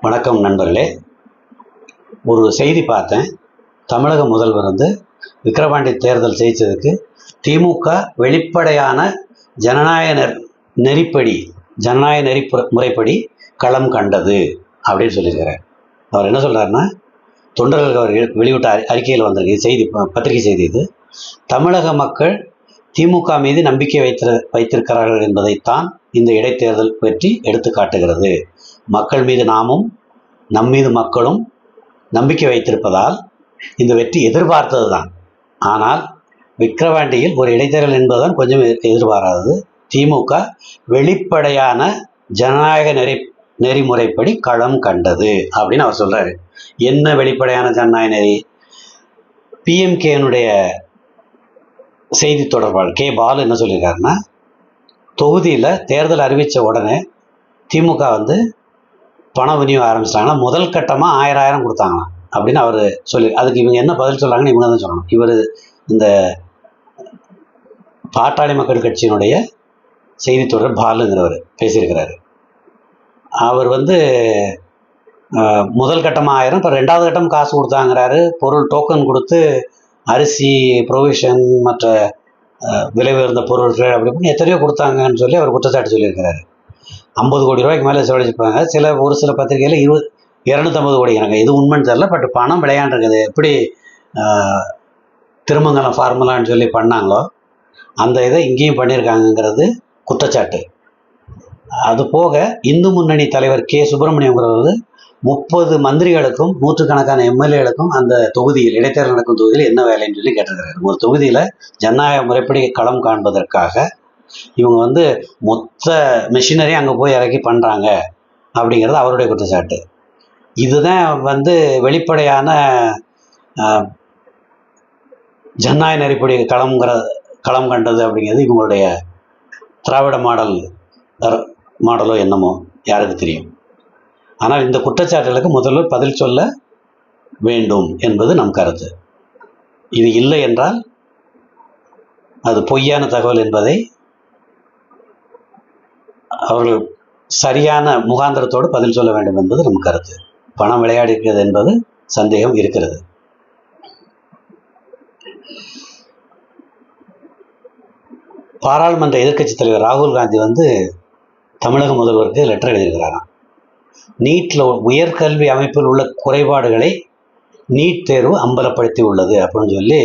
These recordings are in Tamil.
வணக்கம் நண்பர்களே. ஒரு செய்தி பார்த்தேன். தமிழக முதல்வர் வந்து விக்கிரவாண்டி தேர்தல் ஜெயித்ததுக்கு திமுக வெளிப்படையான ஜனநாயக நெறிப்படி ஜனநாயக நெறி முறைப்படி களம் கண்டது அப்படின்னு சொல்லியிருக்கிறார். அவர் என்ன சொல்கிறாருன்னா தொண்டர்கள் அவர் வெளியிட்ட அறி- அறிக்கையில் வந்திருக்கு செய்தி பத்திரிகை செய்தி இது. தமிழக மக்கள் திமுக மீது நம்பிக்கை வைத்திரு வைத்திருக்கிறார்கள் என்பதைத்தான் இந்த இடைத்தேர்தல் பற்றி எடுத்து காட்டுகிறது மக்கள் மீது நாமும் நம் மீது மக்களும் நம்பிக்கை வைத்திருப்பதால் இந்த வெற்றி எதிர்பார்த்தது தான் ஆனால் விக்கிரவாண்டியில் ஒரு இடைத்தேர்தல் என்பதுதான் கொஞ்சம் எதிர்பாராதது. திமுக வெளிப்படையான ஜனநாயக நெறி நெறிமுறைப்படி களம் கண்டது அப்படின்னு அவர் சொல்றாரு. என்ன வெளிப்படையான ஜனநாயக நெறி? பிஎம்கேனுடைய செய்தி தொடர்பாளர் கே பாலு என்ன சொல்லியிருக்காருன்னா தொகுதியில் தேர்தல் அறிவித்த உடனே திமுக வந்து பண விநியோகம் ஆரம்பிச்சிட்டாங்கன்னா முதல் கட்டமாக ஆயிரம் ஆயிரம் கொடுத்தாங்களாம். அப்படின்னு அவர் சொல்லி அதுக்கு இவங்க என்ன பதில் சொல்கிறாங்கன்னு இவங்க தான் சொல்லணும். இவர் இந்த பாட்டாளி மக்கள் கட்சியினுடைய செய்தி தொடர் பாலுங்கிறவர் பேசியிருக்கிறாரு. அவர் வந்து முதல் கட்டமாக ஆயிரம் இப்போ ரெண்டாவது கட்டம் காசு கொடுத்தாங்கிறாரு. பொருள் டோக்கன் கொடுத்து அரிசி ப்ரொவிஷன் மற்ற விலை உயர்ந்த பொருட்கள் அப்படி இப்படின்னு எத்தனையோ கொடுத்தாங்கன்னு சொல்லி அவர் குற்றச்சாட்டு சொல்லியிருக்கிறாரு. ஐம்பது கோடி ரூபாய்க்கு மேலே செலவழிச்சிருப்பாங்க. சில ஒரு சில பத்திரிகையில் இருபது இரநூத்தம்பது கோடிங்கிறாங்க இது உண்மைன்னு தெரில பட் பணம் விளையாண்டுருக்குது. எப்படி திருமங்கலம் ஃபார்முலான்னு சொல்லி பண்ணாங்களோ அந்த இதை இங்கேயும் பண்ணியிருக்காங்கங்கிறது குற்றச்சாட்டு. அது போக இந்து முன்னணி தலைவர் கே. சுப்பிரமணியங்கிறவர் முப்பது மந்திரிகளுக்கும் நூற்றுக்கணக்கான எம்எல்ஏகளுக்கும் அந்த தொகுதியில் இடைத்தேர்தல் நடக்கும் தொகுதியில் என்ன வேலைன்னு சொல்லி கேட்டிருக்கிறார். ஒரு தொகுதியில் ஜனநாயக முறைப்படி களம் காண்பதற்காக இவங்க வந்து மொத்த மிஷினரி அங்கே போய் இறக்கி பண்ணுறாங்க அப்படிங்கிறது அவருடைய குற்றச்சாட்டு. இதுதான் வந்து வெளிப்படையான ஆஹ், ஜனநாயக நெறிப்படி களம்ங்கிற களம் கண்டது அப்படிங்கிறது இவங்களுடைய திராவிட மாடல் மாடலோ என்னமோ யாருக்கு தெரியும். ஆனால் இந்த குற்றச்சாட்டுகளுக்கு முதல்ல பதில் சொல்ல வேண்டும் என்பது நம் கருத்து. இது இல்லை என்றால் அது பொய்யான தகவல் என்பதை அவர்கள் சரியான முகாந்திரத்தோடு பதில் சொல்ல வேண்டும் என்பது நம் கருத்து. பணம் விளையாடி இருக்கிறது என்பது சந்தேகம் இருக்கிறது. பாராளுமன்ற எதிர்க்கட்சி தலைவர் ராகுல் காந்தி வந்து தமிழக முதல்வருக்கு லெட்டர் எழுதியிருக்கிறாராம். நீட்டில் உயர்கல்வி அமைப்பில் உள்ள குறைபாடுகளை நீட் தேர்வு அம்பலப்படுத்தி உள்ளது அப்படின்னு சொல்லி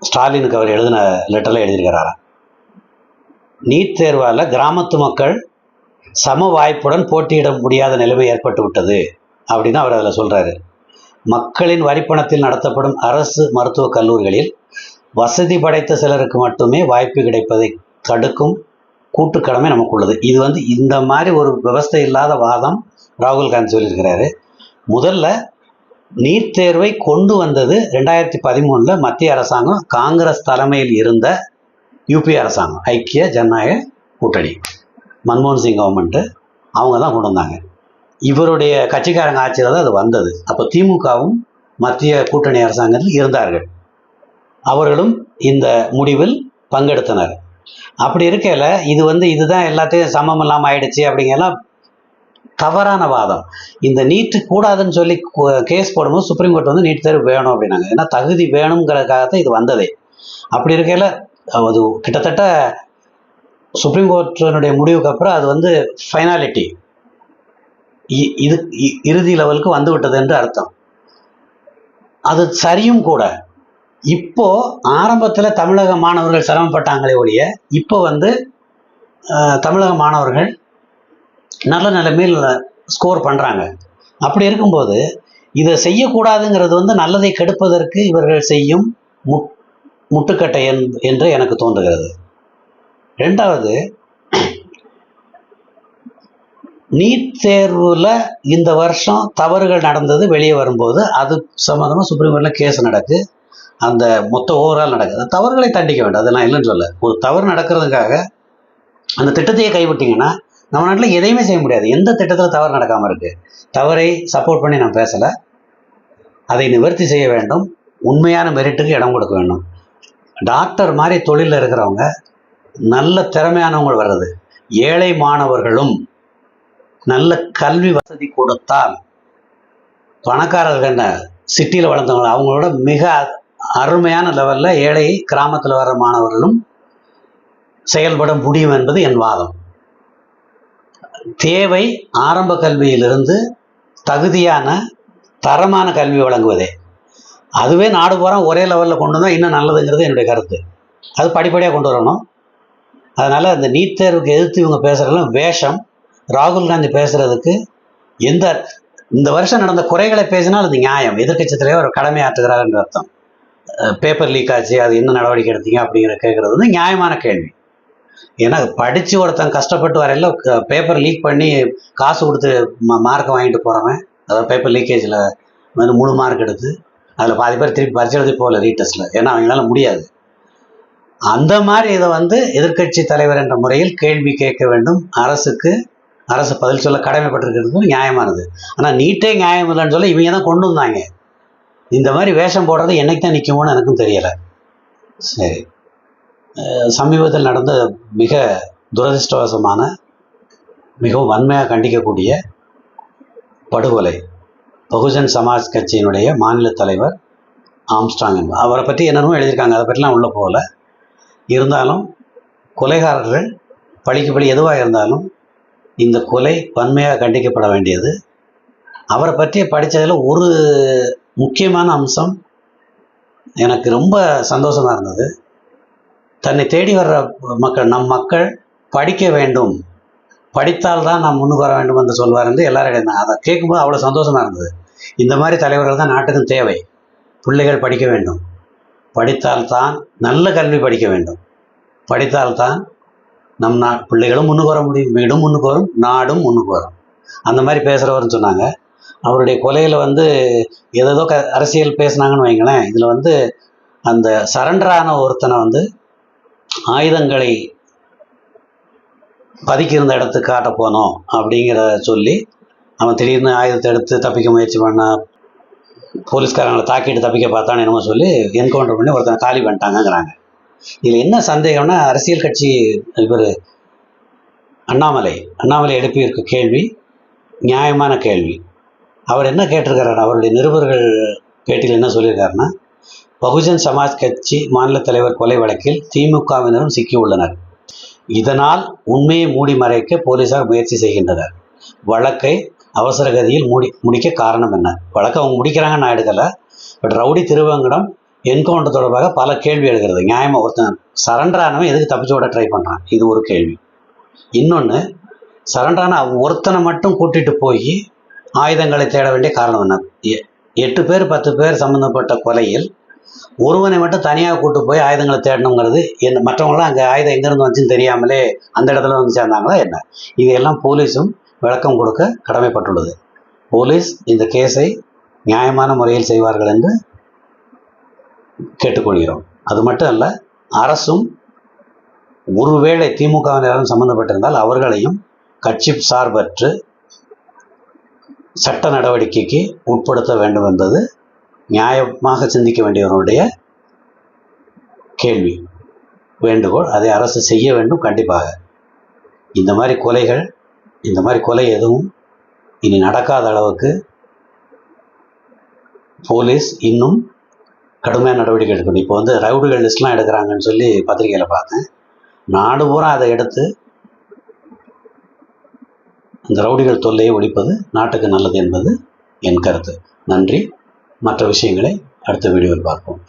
ஸ்டாலினுக்கு அவர் எழுதின லெட்டரில் எழுதியிருக்கிறாராம். நீட் தேர்வால் கிராமத்து மக்கள் சம வாய்ப்புடன் போட்டியிட முடியாத நிலைமை ஏற்பட்டு விட்டது அப்படின்னு அவர் அதில் சொல்கிறாரு மக்களின் வரிப்பணத்தில் நடத்தப்படும் அரசு மருத்துவக் கல்லூரிகளில் வசதி படைத்த சிலருக்கு மட்டுமே வாய்ப்பு கிடைப்பதை தடுக்கும் கூட்டுக்கடமை நமக்கு உள்ளது இது வந்து இந்த மாதிரி ஒரு விவஸ்தை இல்லாத வாதம் ராகுல் காந்தி சொல்லியிருக்கிறாரு. முதல்ல நீட் தேர்வை கொண்டு வந்தது ரெண்டாயிரத்தி பதிமூணில் மத்திய அரசாங்கம். காங்கிரஸ் தலைமையில் இருந்த யூபிஏ அரசாங்கம் ஐக்கிய ஜனநாயக கூட்டணி. மன்மோகன் சிங் கவர்மெண்ட்டு அவங்க தான் கொண்டு வந்தாங்க. இவருடைய கட்சிக்காரங்க ஆட்சியில் தான் அது வந்தது. அப்போ திமுகவும் மத்திய கூட்டணி அரசாங்கத்தில் இருந்தார்கள். அவர்களும் இந்த முடிவில் பங்கெடுத்தனர். அப்படி இருக்கையில் இது வந்து இதுதான் எல்லாத்தையும் சமம் இல்லாமல் ஆயிடுச்சு அப்படிங்கெல்லாம் தவறான வாதம். இந்த நீட்டு கூடாதுன்னு சொல்லி கேஸ் போடும்போது சுப்ரீம் கோர்ட் வந்து நீட் தேர்வு வேணும் அப்படின்னாங்க. ஏன்னா தகுதி வேணுங்கிறதுக்காகத்தான் இது வந்ததே. அப்படி இருக்கையில் அது கிட்டத்தட்ட சுப்ரீம் கோர்ட்டினுடைய முடிவுக்கு அப்புறம் அது வந்து ஃபைனாலிட்டி இது இ- இறுதி லெவலுக்கு வந்து விட்டது என்று அர்த்தம். அது சரியும் கூட இப்போ ஆரம்பத்தில் தமிழக மாணவர்கள் சிரமப்பட்டாங்களே ஒழிய இப்போ வந்து தமிழக மாணவர்கள் நல்ல நிலைமையில் ஸ்கோர் பண்ணுறாங்க அப்படி இருக்கும்போது இதை செய்யக்கூடாதுங்கிறது வந்து நல்லதை கெடுப்பதற்கு இவர்கள் செய்யும் முக் முட்டுக்கட்டை என்று எனக்கு தோன்றுகிறது. ரெண்டாவது நீட் தேர்வில் இந்த வருஷம் தவறுகள் நடந்தது வெளியே வரும்போது அது சம்மந்தமாக சுப்ரீம் கோர்ட்டில் கேஸ் நடக்கு. அந்த மொத்த ஓவரால் நடக்குது. தவறுகளை தண்டிக்க வேண்டாம் அதெல்லாம் இல்லைன்னு சொல்ல ஒரு தவறு நடக்கிறதுக்காக அந்த திட்டத்தையே கைவிட்டிங்கன்னா நம்ம நாட்டில் எதையுமே செய்ய முடியாது. எந்த திட்டத்தில் தவறு நடக்காமல் இருக்குது தவறை சப்போர்ட் பண்ணி நான் பேசலை. அதை நிவர்த்தி செய்ய வேண்டும். உண்மையான மெரிட்டுக்கு இடம் கொடுக்க வேண்டும். டாக்டர் மாதிரி தொழிலில் இருக்கிறவங்க நல்ல திறமையானவங்க வர்றது. ஏழை மாணவர்களும் நல்ல கல்வி வசதி கொடுத்தால் பணக்காரர்கள் என்ன சிட்டியில் வளர்ந்தவங்க அவங்களோட மிக அருமையான லெவலில் ஏழை கிராமத்தில் வர்ற மாணவர்களும் செயல்பட முடியும் என்பது என் வாதம். தேவை ஆரம்ப கல்வியிலிருந்து தகுதியான தரமான கல்வி வழங்குவதே. அதுவே நாடு பூரா ஒரே லெவலில் கொண்டு வந்தால் இன்னும் நல்லதுங்கிறது என்னுடைய கருத்து. அது படிப்படியாக கொண்டு வரணும். அதனால் அந்த நீட் தேர்வுக்கு எதிர்த்து இவங்க பேசுகிறதெல்லாம் வேஷம் ராகுல் காந்தி பேசுகிறதுக்கு எந்த இந்த வருஷம் நடந்த குறைகளை பேசினால் அது நியாயம். எதிர்க்கட்சி ஒரு கடமை என்ற அர்த்தம். பேப்பர் லீக் ஆச்சு அது என்ன நடவடிக்கை எடுத்தீங்க அப்படிங்கிற கேட்குறது வந்து நியாயமான கேள்வி. ஏன்னா படித்து ஒருத்தன் கஷ்டப்பட்டு வரையில பேப்பர் லீக் பண்ணி காசு கொடுத்து மார்க் வாங்கிட்டு போகிறவன் அதாவது பேப்பர் லீக்கேஜில் வந்து முழு மார்க் எடுத்து அதில் பாதி பேர் திருப்பி பரிசு எழுதி போகல ரீடெஸ்ட்டில் ஏன்னா அவங்களால முடியாது. அந்த மாதிரி இதை வந்து எதிர்க்கட்சி தலைவர் என்ற முறையில் கேள்வி கேட்க வேண்டும். அரசுக்கு அரசு பதில் சொல்ல கடமைப்பட்டிருக்கிறது நியாயமானது. ஆனால் நீட்டே நியாயம் இல்லைன்னு சொல்ல இவங்க தான் கொண்டு வந்தாங்க. இந்த மாதிரி வேஷம் போடுறது என்னைக்கு தான் நிற்குமோன்னு எனக்கும் தெரியலை. சரி. சமீபத்தில் நடந்த மிக துரதிர்ஷ்டவசமான மிகவும் வன்மையாக கண்டிக்கக்கூடிய படுகொலை. பகுஜன் சமாஜ் கட்சியினுடைய மாநில தலைவர் ஆம்ஸ்டாங் என்பவர். அவரை பற்றி என்னென்னமோ எழுதியிருக்காங்க. அதை பற்றிலாம் உள்ள போகல. இருந்தாலும் கொலைகாரர்கள் பழிக்கு பழி எதுவாக இருந்தாலும் இந்த கொலை வன்மையாக கண்டிக்கப்பட வேண்டியது. அவரை பற்றி படித்ததில் ஒரு முக்கியமான அம்சம் எனக்கு ரொம்ப சந்தோஷமாக இருந்தது. தன்னை தேடி வர்ற மக்கள் நம் மக்கள் படிக்க வேண்டும். படித்தால் தான் நாம் முன்னுக்கு வர வேண்டும் என்று சொல்வார் என்று எல்லாரும் எழுதினாங்க. அதை கேட்கும்போது அவ்வளோ சந்தோஷமாக இருந்தது. இந்த மாதிரி தலைவர்கள் தான் நாட்டுக்கும் தேவை. பிள்ளைகள் படிக்க வேண்டும். படித்தால் தான் நல்ல கல்வி படிக்க வேண்டும். படித்தால் தான் நம் நா பிள்ளைகளும் முன்னுக்கு வர முடியும். வீடும் முன்னுக்கு வரும் நாடும் முன்னுக்கு வரும். அந்த மாதிரி பேசுகிறவர்னு சொன்னாங்க. அவருடைய கொலையில் வந்து ஏதேதோ க அரசியல் பேசுனாங்கன்னு வைங்களேன். இதில் வந்து அந்த சரண்டரான ஒருத்தனை வந்து ஆயுதங்களை பதுக்கியிருந்த இடத்துக்கு காட்ட போனோம் அப்படிங்கிறத சொல்லி அவன் திடீர்னு ஆயுதத்தை எடுத்து தப்பிக்க முயற்சி பண்ண போலீஸ்காரங்களை தாக்கிட்டு தப்பிக்க பார்த்தான்னு என்னமோ சொல்லி என்கவுண்டர் பண்ணி ஒருத்தனை காலி பண்ணிட்டாங்கங்கிறாங்க. இதில் என்ன சந்தேகம்னா அரசியல் கட்சி இவர் அண்ணாமலை அண்ணாமலை எழுப்பியிருக்க கேள்வி நியாயமான கேள்வி. அவர் என்ன கேட்டிருக்கிறார்? அவருடைய நிருபர்கள் பேட்டியில் என்ன சொல்லியிருக்காருன்னா பகுஜன் சமாஜ் கட்சி மாநில தலைவர் கொலை வழக்கில் திமுகவினரும் சிக்கியுள்ளனர். இதனால் உண்மையை மூடி மறைக்க போலீசார் முயற்சி செய்கின்றனர். வழக்கை அவசர கதியில் மூடி முடிக்க காரணம் என்ன? வழக்கை அவங்க முடிக்கிறாங்கன்னு நான் எடுக்கலை. பட் ரவுடி திருவங்கடம் என்கவுண்டர் தொடர்பாக பல கேள்வி எழுகிறது. நியாயமாக ஒருத்தன் சரண்டர் ஆனவன் எதுக்கு தப்பிச்சு விட ட்ரை பண்ணுறான் இது ஒரு கேள்வி. இன்னொன்று சரண்டரான ஒருத்தனை மட்டும் கூட்டிட்டு போய் ஆயுதங்களை தேட வேண்டிய காரணம் என்ன? எ- எட்டு பேர் பத்து பேர் சம்மந்தப்பட்ட கொலையில் ஒருவனை மட்டும் தனியாக கூட்டு போய் ஆயுதங்களை தேடணுங்கிறது என்ன மற்றவங்களாம் அங்கே ஆயுதம் எங்கேருந்து வந்துச்சுன்னு தெரியாமலே அந்த இடத்துல வந்து சேர்ந்தாங்களா என்ன? இதையெல்லாம் போலீஸும் விளக்கம் கொடுக்க கடமைப்பட்டுள்ளது. போலீஸ் இந்த கேஸை நியாயமான முறையில் செய்வார்கள் என்று கேட்டுக்கொள்கிறோம். அது மட்டும் அல்ல அரசும் ஒருவேளை திமுகவினரும் சம்மந்தப்பட்டிருந்தால் அவர்களையும் கட்சி சார்பற்று சட்ட நடவடிக்கைக்கு உட்படுத்த வேண்டும் என்பது நியாயமாக சிந்திக்க வேண்டியவருடைய கேள்வி வேண்டுகோள். அதை அரசு செய்ய வேண்டும் கண்டிப்பாக. இந்த மாதிரி கொலைகள் இந்த மாதிரி கொலை எதுவும் இனி நடக்காத அளவுக்கு போலீஸ் இன்னும் கடுமையான நடவடிக்கை எடுக்கணும். இப்போ வந்து ரவுடிகள் லிஸ்ட்லாம் எடுக்கிறாங்கன்னு சொல்லி பத்திரிகையில் பார்த்தேன். நாடு பூரா அதை எடுத்து இந்த ரவுடிகள் தொல்லையை ஒழிப்பது நாட்டுக்கு நல்லது என்பது என் கருத்து. நன்றி. மற்ற விஷயங்களை அடுத்த வீடியோவில் பார்ப்போம்.